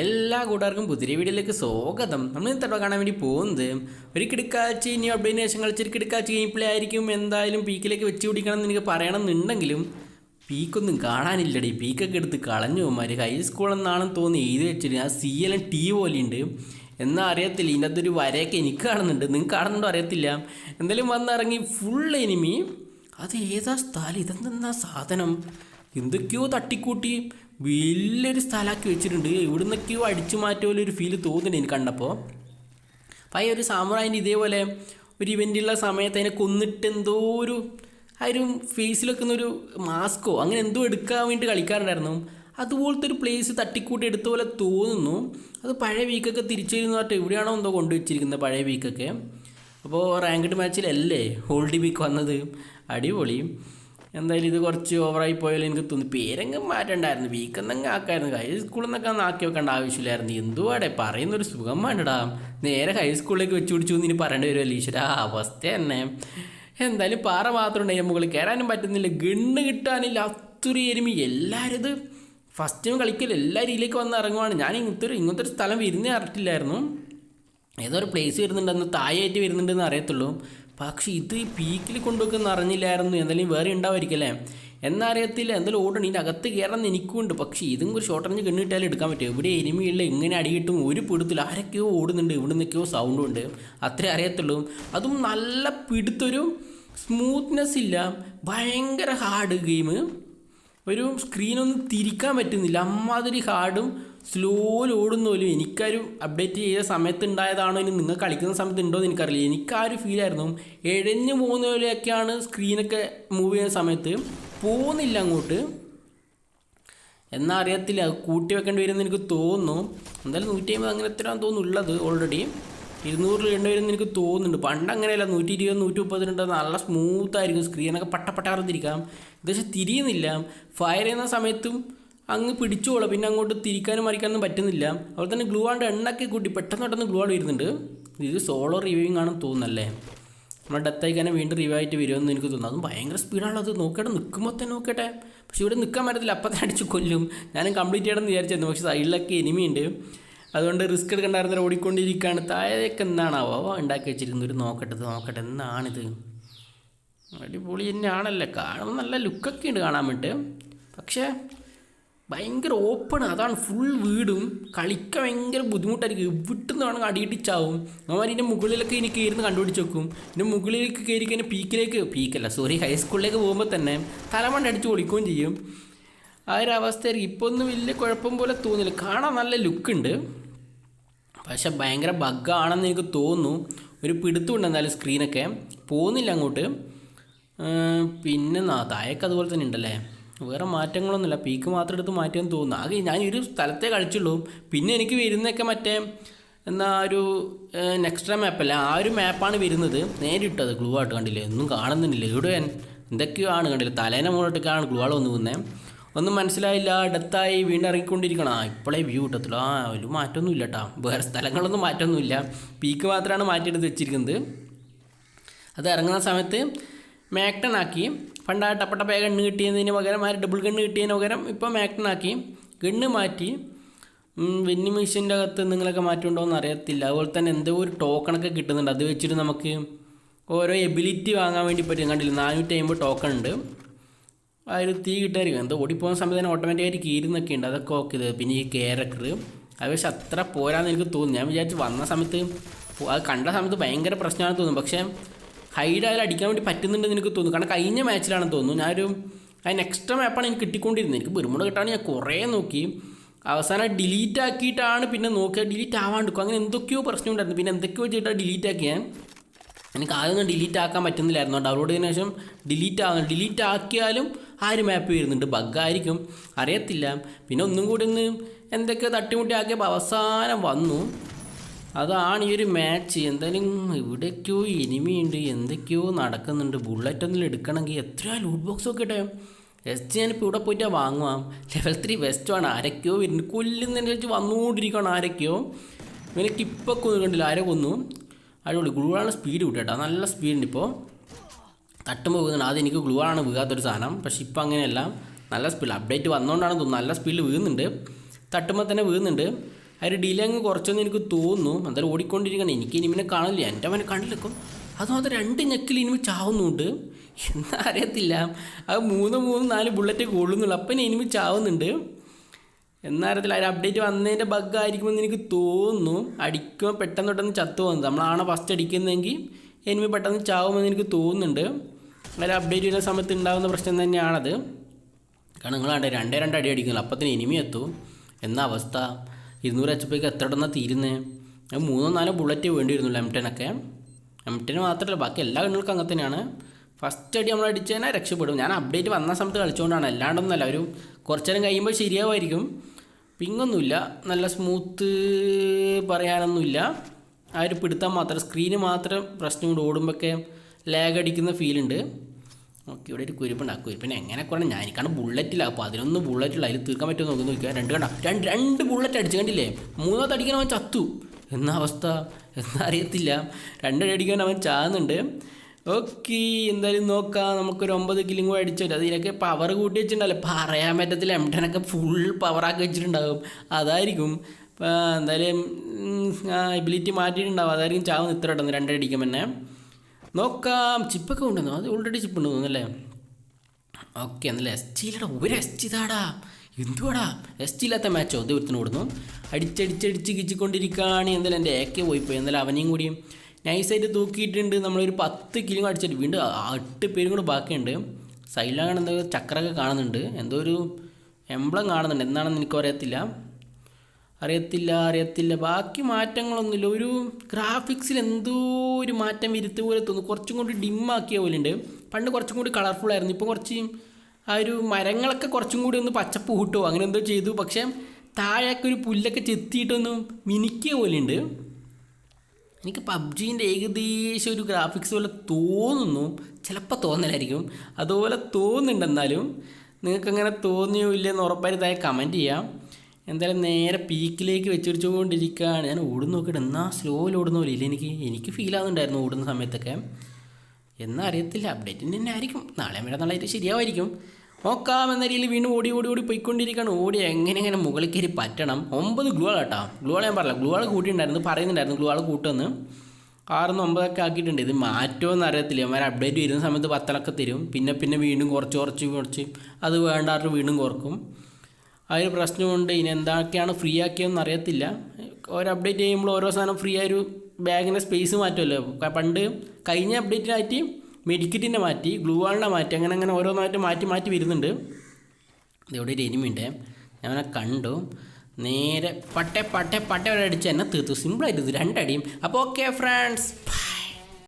എല്ലാ കൂട്ടുകാർക്കും പുതിയ വീഡിയോയിലേക്ക് സ്വാഗതം. നമ്മൾ ഇന്നത്തെ കാണാൻ വേണ്ടി പോകുന്നത് ഒരു കിടക്കാച്ചി ഇനി അപ്ഡേഷൻ കളിച്ചൊരു കിടക്കാച്ചി ഗെയിം പ്ലേ ആയിരിക്കും. എന്തായാലും പീക്കിലേക്ക് വെച്ച് പിടിക്കണം എന്ന് എനിക്ക് പറയണമെന്നുണ്ടെങ്കിലും പീക്കൊന്നും കാണാനില്ലടി. പീക്കൊക്കെ എടുത്ത് കളഞ്ഞു പോകുമാര് ഹൈസ്കൂളെന്നാണെന്ന് തോന്നി എഴുതി വെച്ചിട്ട്. ആ സി എൽ ടി പോലെയുണ്ട്. എന്നാൽ അറിയത്തില്ല ഇതിന്റെ അകത്തൊരു വരയൊക്കെ എനിക്ക് കാണുന്നുണ്ട്. നിങ്ങൾക്ക് കാണുന്നുണ്ടോ അറിയത്തില്ല. എന്തായാലും വന്നിറങ്ങി ഫുൾ എനിമി അത് ഏതാ സ്ഥലം? ഇതെന്താ സാധനം? എന്തൊക്കെയോ തട്ടിക്കൂട്ടി. വലിയൊരു സ്ഥലമാക്കി വെച്ചിട്ടുണ്ട്. ഇവിടുന്നൊക്കെയോ അടിച്ചു മാറ്റിയ ഒരു ഫീൽ തോന്നുന്നുണ്ട് എനിക്ക് കണ്ടപ്പോൾ പയ്യ ഒരു സാമുറായിന്റെ ഇതേപോലെ ഒരു ഇവന്റുള്ള സമയത്ത് അതിനെ കൊന്നിട്ട് എന്തോ ഒരു ആ ഒരു ഫേസിൽ വെക്കുന്ന ഒരു മാസ്കോ അങ്ങനെ എന്തോ എടുക്കാൻ വേണ്ടി കളിക്കാറുണ്ടായിരുന്നു. അതുപോലത്തെ ഒരു പ്ലേസ് തട്ടിക്കൂട്ടി എടുത്ത പോലെ തോന്നുന്നു. അത് പഴയ വീക്കൊക്കെ തിരിച്ചു വരുന്ന പറഞ്ഞിട്ട് എവിടെയാണോ എന്തോ കൊണ്ടുവച്ചിരിക്കുന്നത് പഴയ വീക്കൊക്കെ അപ്പോൾ റാങ്ക്ഡ് മാച്ചിലല്ലേ? ഹോൾഡി വീക്ക് വന്നത്. അടിപൊളി. എന്തായാലും ഇത് കുറച്ച് ഓവറായി പോയാലും എനിക്ക് തോന്നി. പേരെങ്കിലും മാറ്റണ്ടായിരുന്നു വീക്കെന്നെങ്കിൽ ആക്കായിരുന്നു. ഹൈ സ്കൂളിൽ നിന്നൊക്കെ ഒന്ന് ആക്കി വെക്കേണ്ട ആവശ്യമില്ലായിരുന്നു. എന്തുവാടെ? പറയുന്നൊരു സുഖം വേണ്ടടാ നേരെ ഹൈസ്കൂളിലേക്ക് വെച്ച് പിടിച്ചു എന്ന് ഇനി പറയേണ്ടി വരുമല്ലോ ആ അവസ്ഥ തന്നെ. എന്തായാലും പാറ മാത്രം ഉണ്ടെങ്കിൽ മുകളിൽ. കയറാനും പറ്റുന്നില്ല. ഗണ്ണ് കിട്ടാനില്ല. അത്രയും എരുമി. എല്ലാവരും ഇത് ഫസ്റ്റ് ടൈം കളിക്കൽ എല്ലാ രീതിയിലേക്ക് വന്ന് ഇറങ്ങുവാണ്. ഞാൻ ഇങ്ങനത്തെ ഒരു ഇങ്ങനത്തെ ഒരു സ്ഥലം വരുന്നേ അറിയില്ലായിരുന്നു ഏതോ ഒരു പ്ലേസ് വരുന്നുണ്ടെന്ന് താഴെയായിട്ട് വരുന്നുണ്ടെന്ന് അറിയത്തുള്ളൂ. പക്ഷേ ഇത് പീക്കിൽ കൊണ്ടുവെക്കുന്ന അറിഞ്ഞില്ലായിരുന്നു. എന്തായാലും വേറെ ഉണ്ടാവുമായിരിക്കല്ലേ എന്നറിയത്തില്ല. എന്തായാലും ഓടണം ഇതിന്റെ അകത്ത് കയറണം എനിക്കുണ്ട്. പക്ഷേ ഇതും ഒരു ഷോർട്ട് റേഞ്ച് കണ്ണിട്ടാലും എടുക്കാൻ പറ്റും. ഇവിടെ എരുമിയുള്ള ഇങ്ങനെ അടിയിട്ടും ഒരു പിടുത്തില്ല ആരൊക്കെയോ ഓടുന്നുണ്ട്. ഇവിടെ നിന്നൊക്കെയോ സൗണ്ടും ഉണ്ട്. അത്രേ അറിയത്തുള്ളൂ. അതും നല്ല പിടുത്തൊരു സ്മൂത്ത്നെസ് ഇല്ല. ഭയങ്കര ഹാർഡ് ഗെയിം ഒരു സ്ക്രീനൊന്നും തിരിക്കാൻ പറ്റുന്നില്ല. അമ്മാതിരി ഹാർഡും സ്ലോയിൽ ഓടുന്നോലും എനിക്കൊരു അപ്ഡേറ്റ് ചെയ്ത സമയത്ത് ഉണ്ടായതാണോ ഇനി നിങ്ങൾ കളിക്കുന്ന സമയത്ത് ഉണ്ടോ എന്ന് എനിക്കറിയില്ല. എനിക്ക് ആ ഒരു ഫീലായിരുന്നു എഴഞ്ഞു പോകുന്ന പോലെയൊക്കെയാണ് സ്ക്രീനൊക്കെ മൂവ് ചെയ്യുന്ന സമയത്ത് പോകുന്നില്ല അങ്ങോട്ട്. എന്നാ അറിയത്തില്ല കൂട്ടി വെക്കേണ്ടി വരുമെന്ന് എനിക്ക് തോന്നുന്നു. എന്തായാലും നൂറ്റി അമ്പത് അങ്ങനെ എത്രയാണെന്ന് തോന്നുന്നു ഉള്ളത് ഓൾറെഡി ഇരുന്നൂറിൽ ഇടേണ്ടി വരുമെന്ന് എനിക്ക് തോന്നുന്നുണ്ട്. പണ്ട് അങ്ങനെയല്ല നൂറ്റി ഇരുപത് നൂറ്റി മുപ്പതിനുണ്ട് നല്ല സ്മൂത്ത് ആയിരിക്കും. സ്ക്രീനൊക്കെ പട്ട പട്ടാർന്നിരിക്കാം. ഇത് പക്ഷേ തിരിയുന്നില്ല. ഫയർ ചെയ്യുന്ന സമയത്തും അങ്ങ് പിടിച്ചോളാം. പിന്നെ അങ്ങോട്ട് തിരിക്കാനും മറിക്കാനൊന്നും പറ്റുന്നില്ല. അതുപോലെ തന്നെ ഗ്ലൂ ആണ്ട് എണ്ണൊക്കെ കൂട്ടി പെട്ടെന്ന് പെട്ടെന്ന് ഗ്ലൂ ആണ്ട് വരുന്നുണ്ട്. ഇത് സോളോ റിവ്യൂവിങ് ആണെന്ന് തോന്നുന്നല്ലേ? നമ്മുടെ ഡെത്തായി തന്നെ വീണ്ടും റിവൈവ് ആയിട്ട് വരുമെന്ന് എനിക്ക് തോന്നുന്നു. അതും ഭയങ്കര സ്പീഡാണല്ലോ അത്. നോക്കട്ടെ നിൽക്കുമ്പോൾ തന്നെ നോക്കട്ടെ. പക്ഷേ ഇവിടെ നിൽക്കാൻ പറ്റത്തില്ല. അപ്പം തന്നെ അടിച്ച് കൊല്ലും. ഞാനും കംപ്ലീറ്റ് ചെയ്യണമെന്ന് വിചാരിച്ചിരുന്നു. പക്ഷേ സൈഡിലൊക്കെ എനിമിയുണ്ട്. അതുകൊണ്ട് റിസ്ക് എടുക്കണ്ടായിരുന്ന ഓടിക്കൊണ്ടിരിക്കുകയാണ് താഴേക്ക് എന്താണാവോ ഉണ്ടാക്കി വെച്ചിരുന്നു ഒരു നോക്കട്ടെ നോക്കട്ടെ. എന്താണിത് അടിപൊളി തന്നെയാണല്ലേ. കാണുമ്പോൾ നല്ല ലുക്കൊക്കെ ഉണ്ട് കാണാൻ വേണ്ടി പക്ഷേ ഭയങ്കര ഓപ്പൺ അതാണ് ഫുൾ വീടും. കളിക്കാൻ ഭയങ്കര ബുദ്ധിമുട്ടായിരിക്കും. എവിടുന്ന് വേണമെങ്കിൽ അടിയിട്ടിച്ചാവും അവന്മാർ ഇതിന്റെ മുകളിലൊക്കെ എനിക്ക് കയറുന്ന കണ്ടുപിടിച്ച് വെക്കും. ഇതിന്റെ മുകളിലേക്ക് കയറി കഴിഞ്ഞാൽ പീക്കിലേക്ക് പീക്കല്ല സോറി ഹൈസ്കൂളിലേക്ക് പോകുമ്പോൾ തന്നെ തലമണ്ട അടിച്ച് പൊളിക്കുകയും ചെയ്യും. ആ ഒരു അവസ്ഥയായിരിക്കും. ഇപ്പോൾ ഒന്നും വലിയ കുഴപ്പം പോലെ തോന്നില്ല. കാണാൻ നല്ല ലുക്കുണ്ട് പക്ഷെ ഭയങ്കര ബഗ്ഗാണെന്ന് എനിക്ക് തോന്നുന്നു. ഒരു പിടുത്തമുണ്ട് എന്തായാലും സ്ക്രീനൊക്കെ പോകുന്നില്ല അങ്ങോട്ട്. പിന്നെ താഴേക്ക് അതുപോലെ തന്നെ ഉണ്ടല്ലേ? വേറെ മാറ്റങ്ങളൊന്നുമില്ല. പീക്ക് മാത്രം എടുത്ത് മാറ്റിയെന്ന് തോന്നുന്നു. ആകെ ഞാൻ ഒരു സ്ഥലത്തെ കളിച്ചുള്ളൂ. പിന്നെ എനിക്ക് വരുന്നതൊക്കെ മറ്റേ എന്നാ ഒരു നെക്സ്ട്രാ മാപ്പല്ല ആ ഒരു മാപ്പാണ് വരുന്നത്. നേരിട്ടത്. ഗ്ലൂ ആയിട്ട് കണ്ടില്ലേ? ഒന്നും കാണുന്നില്ല. ഇവിടെ എന്തൊക്കെയോ ആണ് കണ്ടില്ല? തലേനെ മുകളിട്ടൊക്കെയാണ് ഗ്ലൂ ആൾ വന്ന് പോകുന്നത് ഒന്നും മനസ്സിലായില്ല. ഡെത്തായി വീണ്ടും ഇറങ്ങിക്കൊണ്ടിരിക്കണം. ആ ഇപ്പോഴേ വ്യൂ കിട്ടത്തുള്ളൂ. ആ ഒരു മാറ്റമൊന്നും ഇല്ല കേട്ടോ വേറെ സ്ഥലങ്ങളൊന്നും മാറ്റമൊന്നുമില്ല പീക്ക് മാത്രമാണ് മാറ്റിയെടുത്ത് വെച്ചിരിക്കുന്നത്. അത് ഇറങ്ങുന്ന സമയത്ത് മാക്ടൺ ആക്കി. പണ്ട് ആ ടപ്പട്ട പേ ഗണ്ണ് കിട്ടിയതിന് പകരം ആ ഡബിൾ ഗണ്ണ് കിട്ടിയതിന് പകരം ഇപ്പോൾ മാക്ടനാക്കി ഗണ്ണ് മാറ്റി. വെന്നി മെഷീന്റെ അകത്ത് നിങ്ങളൊക്കെ മാറ്റമുണ്ടോ എന്ന് അറിയത്തില്ല. അതുപോലെ തന്നെ എന്തോ ഒരു ടോക്കണൊക്കെ കിട്ടുന്നുണ്ട്. അത് വെച്ചിട്ട് നമുക്ക് ഓരോ എബിലിറ്റി വാങ്ങാൻ വേണ്ടി പറ്റും. കണ്ടില്ല? നാനൂറ്റി അമ്പത് ടോക്കൺ ഉണ്ട്. ഒരു തീ കിട്ടായിരിക്കും എന്തോ ഓടിപ്പോകുന്ന സമയത്ത് തന്നെ ഓട്ടോമാറ്റിക്കായിട്ട് കീരുന്നൊക്കെ ഉണ്ട്. അതൊക്കെ ഓക്കെ ഇത്. പിന്നെ ഈ ക്യാരക്ടർ അത് പക്ഷെ അത്ര പോരാന്ന് എനിക്ക് തോന്നുന്നു. ഞാൻ വിചാരിച്ചു വന്ന സമയത്ത് അത് കണ്ട സമയത്ത് ഭയങ്കര പ്രശ്നമാണെന്ന് തോന്നുന്നു. പക്ഷേ ഹൈഡ് അതിൽ അടിക്കാൻ വേണ്ടി പറ്റുന്നുണ്ടെന്ന് എനിക്ക് തോന്നുന്നു. കാരണം കഴിഞ്ഞ മാച്ചിലാണെന്ന് തോന്നുന്നു. ഞാനൊരു അതിന് എക്സ്ട്രാ മാപ്പാണ് എനിക്ക് കിട്ടിക്കൊണ്ടിരുന്നത്. എനിക്ക് ബെർമുട കിട്ടാണ് ഞാൻ കുറേ നോക്കി. അവസാനം ഡിലീറ്റ് ആക്കിയിട്ടാണ് പിന്നെ നോക്കിയാൽ ഡിലീറ്റ് ആവാണ്ടിരിക്കും അങ്ങനെ എന്തൊക്കെയോ പ്രശ്നം ഉണ്ടായിരുന്നു. പിന്നെ എന്തൊക്കെയോ ചെയ്തിട്ടാണ് ഡിലീറ്റ് ആക്കിയാൽ എനിക്ക് ആദ്യമൊന്നും ഡിലീറ്റ് ആക്കാൻ പറ്റുന്നില്ലായിരുന്നു. ഡൗൺലോഡ് ചെയ്തതിനു ശേഷം ഡിലീറ്റ് ആകുന്നു ഡിലീറ്റ് ആക്കിയാലും ആ ഒരു മാപ്പ് വരുന്നുണ്ട്. ബഗ്ഗായിരിക്കും അറിയത്തില്ല. പിന്നെ ഒന്നും കൂടി ഒന്ന് എന്തൊക്കെയോ തട്ടിമുട്ടി ആക്കിയപ്പോൾ അവസാനം വന്നു. അതാണ് ഈ ഒരു മാച്ച് എന്തായാലും ഇവിടേക്കോ ഇനിമിയുണ്ട് എന്തൊക്കെയോ നടക്കുന്നുണ്ട്. ബുള്ളറ്റ് ഒന്നും എടുക്കണമെങ്കിൽ എത്ര ലൂട്ട് ബോക്സ് ഒക്കെ ഇട്ടേ? വെസ്റ്റ് ഞാനിപ്പോൾ ഇവിടെ പോയിട്ടാ വാങ്ങുവാം. ലെവൽ ത്രീ വെസ്റ്റാണ് ആരൊക്കെയോ വരുന്നു കൊല്ലുന്നതിനനുസരിച്ച് വന്നുകൊണ്ടിരിക്കുകയാണ് ആരൊക്കെയോ. ഇങ്ങനെ ടിപ്പൊക്കെ ഒന്നും കണ്ടില്ല? ആരെ കൊന്നു. അടിപൊളി. ഗ്ലൂവാണ് സ്പീഡ് വിട്ടേട്ടാ നല്ല സ്പീഡുണ്ട് ഇപ്പോൾ തട്ടുമ്പോൾ വീഴുന്നുണ്ട് അത് എനിക്ക് ഗ്ലൂവാണ് വീഴാത്തൊരു സാധനം. പക്ഷേ ഇപ്പം അങ്ങനെയല്ല. നല്ല സ്പീഡ് അപ്ഡേറ്റ് വന്നുകൊണ്ടാണ് തോന്നുന്നത് നല്ല സ്പീഡിൽ വീഴുന്നുണ്ട്. തട്ടുമ്പോൾ തന്നെ വീഴുന്നുണ്ട്. ആ ഒരു ഡിലേ അങ്ങ് കുറച്ചൊന്നും എനിക്ക് തോന്നുന്നു. എന്തായാലും ഓടിക്കൊണ്ടിരിക്കണം എനിക്ക് ഇനിമിനെ കാണില്ല എന്റെ അവനെ കണ്ടിലെക്കും അതുമാത്രം രണ്ട് ഞെക്കിൽ ഇനിമി ചാവുന്നുണ്ട്. എന്താ അറിയത്തില്ല. അത് മൂന്ന് മൂന്ന് നാല് ബുള്ളറ്റ് കൊള്ളുന്നുള്ളൂ അപ്പം ഇനിമി ചാവുന്നുണ്ട്. എന്നറിയത്തില്ല ഒരു അപ്ഡേറ്റ് വന്നതിന്റെ ബഗ് ആയിരിക്കുമെന്ന് എനിക്ക് തോന്നുന്നു. അടിക്കുമ്പോൾ പെട്ടെന്ന് പെട്ടെന്ന് ചത്തു പോകുന്നത്. നമ്മളാണ് ഫസ്റ്റ് അടിക്കുന്നതെങ്കിൽ എനിമി പെട്ടെന്ന് ചാവുമെന്ന് എനിക്ക് തോന്നുന്നുണ്ട്. ഒരു അപ്ഡേറ്റ് ചെയ്യുന്ന സമയത്ത് ഉണ്ടാകുന്ന പ്രശ്നം തന്നെയാണത്. കാരണം നിങ്ങളാണ്ട് രണ്ടേ രണ്ട് അടി അടിക്കുന്നില്ല അപ്പത്തിന് എനിമി എത്തും. എന്ന അവസ്ഥ? ഇരുന്നൂറ് എച്ച് പിക്ക് എത്ര ഇടുന്ന തീരുന്നേ? മൂന്നോ നാലോ ബുള്ളറ്റ് വേണ്ടി വരുന്നുള്ളൂ എം ടെനൊക്കെ എം ടെന് മാത്രമല്ല ബാക്കി എല്ലാ കണ്ണുകൾക്കും അങ്ങനെ തന്നെയാണ്. ഫസ്റ്റ് അടി നമ്മൾ അടിച്ചു കഴിഞ്ഞാൽ രക്ഷപ്പെടും. ഞാൻ അപ്ഡേറ്റ് വന്ന സമയത്ത് കളിച്ചുകൊണ്ടാണ് അല്ലാണ്ടൊന്നുമല്ല ഒരു കുറച്ചു നേരം കഴിയുമ്പോൾ ശരിയാവുമായിരിക്കും. പിങ്ങൊന്നുമില്ല. നല്ല സ്മൂത്ത് പറയാനൊന്നുമില്ല. ആ ഒരു പിടുത്തം മാത്രം സ്ക്രീന് മാത്രം പ്രശ്നം കൊണ്ട് ഓടുമ്പോഴൊക്കെ ലാഗ് അടിക്കുന്ന ഫീലുണ്ട് ഓക്കെ ഇവിടെ ഒരു കുരിപ്പുണ്ട്. ആ കുരിപ്പിനെ എങ്ങനെ കുറേ ഞാൻ എനിക്കാണ് ബുള്ളറ്റില്ല. അപ്പോൾ അതിനൊന്ന് ബുള്ളറ്റില്ല. അതിൽ തീർക്കാൻ പറ്റുമോ നോക്കി. നോക്കിയാൽ രണ്ട് കണ്ട. രണ്ട് രണ്ട് ബുള്ളറ്റ് അടിച്ചു കണ്ടില്ലേ? മൂന്നാമത്തെ അടിക്കാൻ അവൻ ചത്തു. എന്ന അവസ്ഥ? എന്നാ അറിയത്തില്ല. രണ്ടടി അടിക്കാൻ അവൻ ചാകുന്നുണ്ട് ഓക്കെ എന്തായാലും നോക്കാം. നമുക്കൊരു ഒമ്പത് കിലും കൂടെ അടിച്ചോ അതിനൊക്കെ പവർ കൂട്ടി വെച്ചിട്ടുണ്ടല്ലോ പറയാൻ പറ്റത്തില്ല. എംടനൊക്കെ ഫുൾ പവറാക്കി വെച്ചിട്ടുണ്ടാകും അതായിരിക്കും. എന്തായാലും എബിലിറ്റി മാറ്റിയിട്ടുണ്ടാവും. അതായിരിക്കും ചാവുന്ന ഇത്ര ഇടുന്നു രണ്ടടിക്കും തന്നെ. നോക്കാം. ചിപ്പൊക്കെ ഉണ്ടെന്നോ അത് ഓൾറെഡി ചിപ്പ് ഉണ്ടെന്ന് തോന്നുന്നല്ലേ ഓക്കെ എന്നല്ലേ എസ് ജിയിലടാ ഒരു എസ് ജി താടാ എന്തുവാടാ? എസ് ജി ഇല്ലാത്ത മാച്ചോ ഇത് ഒരുത്തിന് കൊടുന്നു അടിച്ചടിച്ചടിച്ച് കിച്ചിക്കൊണ്ടിരിക്കുകയാണ് എന്തായാലും എന്റെ ഏക്കെ പോയിപ്പോയി. എന്തായാലും അവനെയും കൂടിയും നൈസായിട്ട് തൂക്കിയിട്ടുണ്ട്. നമ്മളൊരു പത്ത് കിലോ അടിച്ചിട്ട് വീണ്ടും എട്ട് പേരും കൂടെ ബാക്കിയുണ്ട്. സൈഡിലാണ് എന്തോ ചക്രമൊക്കെ കാണുന്നുണ്ട്. എന്തോ ഒരു എംബ്ലം കാണുന്നുണ്ട്. എന്താണെന്ന് എനിക്ക് അറിയത്തില്ല അറിയത്തില്ല അറിയത്തില്ല. ബാക്കി മാറ്റങ്ങളൊന്നുമില്ല. ഒരു ഗ്രാഫിക്സിൽ എന്തോ ഒരു മാറ്റം വരുത്ത പോലെ തോന്നുന്നു. കുറച്ചും കൂടി ഡിമ്മാക്കിയ പോലെ ഉണ്ട്. പണ്ട് കുറച്ചും കൂടി കളർഫുൾ ആയിരുന്നു. ഇപ്പോൾ കുറച്ച് ആ ഒരു മരങ്ങളൊക്കെ കുറച്ചും കൂടി ഒന്ന് പച്ചപ്പ് കൂട്ടോ അങ്ങനെ എന്തോ ചെയ്തു. പക്ഷേ താഴെയൊക്കെ ഒരു പുല്ലൊക്കെ ചെത്തിയിട്ടൊന്ന് മിനിക്കിയ ഉണ്ട്. എനിക്ക് പബ്ജീന്റെ ഏകദേശം ഒരു ഗ്രാഫിക്സ് പോലെ തോന്നുന്നു. ചിലപ്പോൾ തോന്നലായിരിക്കും. അതുപോലെ തോന്നുന്നുണ്ടെന്നാലും എന്നാലും നിങ്ങൾക്ക് അങ്ങനെ തോന്നിയോ ഇല്ലെന്ന് ഉറപ്പായിട്ട് താഴെ കമന്റ് ചെയ്യാം. എന്തായാലും നേരെ പീക്കിലേക്ക് വെച്ചുപിടിച്ചുകൊണ്ടിരിക്കുകയാണ് ഞാൻ ഓടുന്നു നോക്കിയിട്ട് എന്നാ സ്ലോയിൽ ഓടുന്ന പോലെ ഇല്ല എനിക്ക്? എനിക്ക് ഫീൽ ആകുന്നുണ്ടായിരുന്നു ഓടുന്ന സമയത്തൊക്കെ. എന്നാ അറിയത്തില്ല. അപ്ഡേറ്റിന്റെ തന്നെ ആയിരിക്കും. നാളെ വരെ നാളായിട്ട് ശരിയാവായിരിക്കും. നോക്കാം. എന്ന രീതിയിൽ വീണ്ടും ഓടി ഓടി ഓടി പോയിക്കൊണ്ടിരിക്കുകയാണ്. ഓടി എങ്ങനെ എങ്ങനെ മുകളിൽ കയറി പറ്റണം? ഒമ്പത് ഗ്ലൂവാൾ കേട്ടോ. ഗ്ലൂവാൾ ഞാൻ പറഞ്ഞില്ല? ഗ്ലൂവാൾ കൂട്ടിയിട്ടുണ്ടായിരുന്നു. പറയുന്നുണ്ടായിരുന്നു ഗ്ലൂവാൾ കൂട്ടുമെന്ന്. ആറിന്ന് ഒമ്പതൊക്കെ ആക്കിയിട്ടുണ്ട്. ഇത് മാറ്റുമെന്ന് അറിയത്തില്ല. അവന്മാർ അപ്ഡേറ്റ് വരുന്ന സമയത്ത് പത്തലൊക്കെ തരും. പിന്നെ പിന്നെ വീണ്ടും കുറച്ച് കുറച്ച് കുറച്ച്. അത് വേണ്ടാറ് വീണ്ടും കുറക്കും. ഒരു പ്രശ്നമുണ്ട്. ഇനി എന്തൊക്കെയാണ് ഫ്രീ ആക്കിയതെന്ന് അറിയത്തില്ല. ഒരു അപ്ഡേറ്റ് ചെയ്യുമ്പോൾ ഓരോ സാധനം ഫ്രീ ആയൊരു ബാഗിന്റെ സ്പേസ് മാറ്റുമല്ലോ. പണ്ട് കഴിഞ്ഞ മെഡിക്കറ്റിന്റെ മാറ്റി ഗ്ലൂ വാളിനെ മാറ്റി അങ്ങനെ അങ്ങനെ ഓരോന്നായിട്ട് മാറ്റി മാറ്റി വരുന്നുണ്ട്. ഇതെവിടെ ഒരു എനിമിയുണ്ട് അവനെ കണ്ടു. നേരെ പട്ടെ പട്ടെ പട്ടെ വരെ അടിച്ച് എന്നെ തീർത്തു. സിമ്പിളായിട്ട് ഇത് രണ്ടടിയും. അപ്പോൾ ഓക്കെ ഫ്രണ്ട്സ്